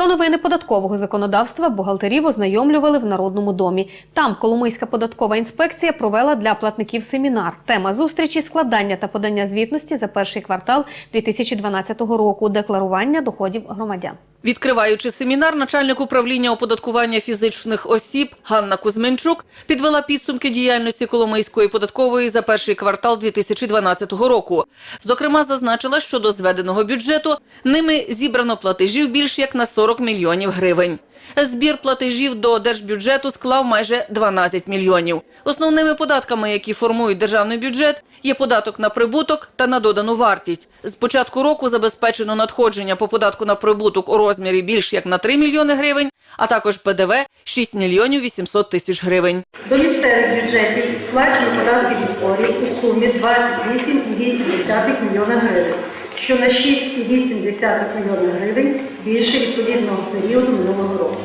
Про новини податкового законодавства бухгалтерів ознайомлювали в Народному домі. Там Коломийська податкова інспекція провела для платників семінар. Тема зустрічі складання та подання звітності за перший квартал 2012 року. Декларування доходів громадян. Відкриваючи семінар, начальник управління оподаткування фізичних осіб Ганна Кузьменчук підвела підсумки діяльності Коломийської податкової за перший квартал 2012 року. Зокрема, зазначила, що до зведеного бюджету ними зібрано платежів більш як на 40 мільйонів гривень. Збір платежів до держбюджету склав майже 12 мільйонів. Основними податками, які формують державний бюджет, є податок на прибуток та на додану вартість. З початку року забезпечено надходження по податку на прибуток у розмірі більш як на 3 мільйони гривень, а також ПДВ 6 мільйонів 800 тисяч гривень. До місцевих бюджетів сплачено податки від зборів у сумі 28,8 мільйона гривень, що на 6,8 мільйона гривень більше відповідного періоду минулого року.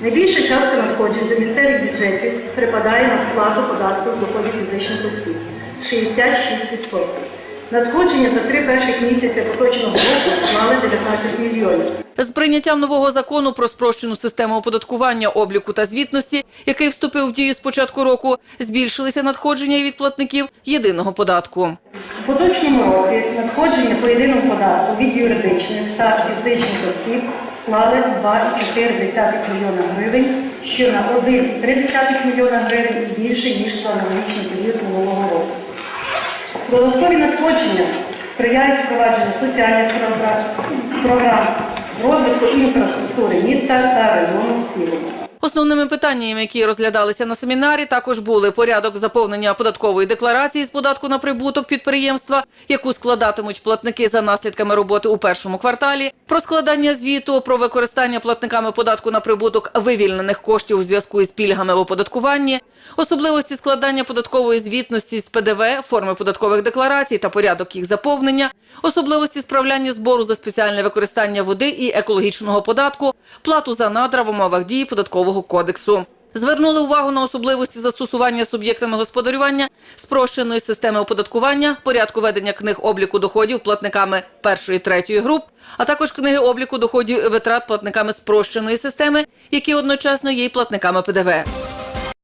Найбільша частка надходжень до місцевих бюджетів припадає на сплату податку з доходів фізичних осіб 66%. Надходження за три перших місяця поточного року склали 19 мільйонів. З прийняттям нового закону про спрощену систему оподаткування, обліку та звітності, який вступив в дію з початку року, збільшилися надходження від платників єдиного податку. У поточному році надходження по єдиному податку від юридичних та фізичних осіб склали 2,4 мільйона гривень, що на 1,3 мільйона гривень більше, ніж за аналогічний період минулого року. Додаткові надходження сприяють впровадженню соціальних програм, програм розвитку інфраструктури міста та району в цілому. Основними питаннями, які розглядалися на семінарі, також були порядок заповнення податкової декларації з податку на прибуток підприємства, яку складатимуть платники за наслідками роботи у першому кварталі, про складання звіту про використання платниками податку на прибуток вивільнених коштів у зв'язку із пільгами в оподаткуванні, особливості складання податкової звітності з ПДВ, форми податкових декларацій та порядок їх заповнення, особливості справляння збору за спеціальне використання води і екологічного податку, плату за надра в умовах дії податкового кодексу. Звернули увагу на особливості застосування суб'єктами господарювання спрощеної системи оподаткування, порядку ведення книг обліку доходів платниками першої третьої груп, а також книги обліку доходів і витрат платниками спрощеної системи, які одночасно є й платниками ПДВ.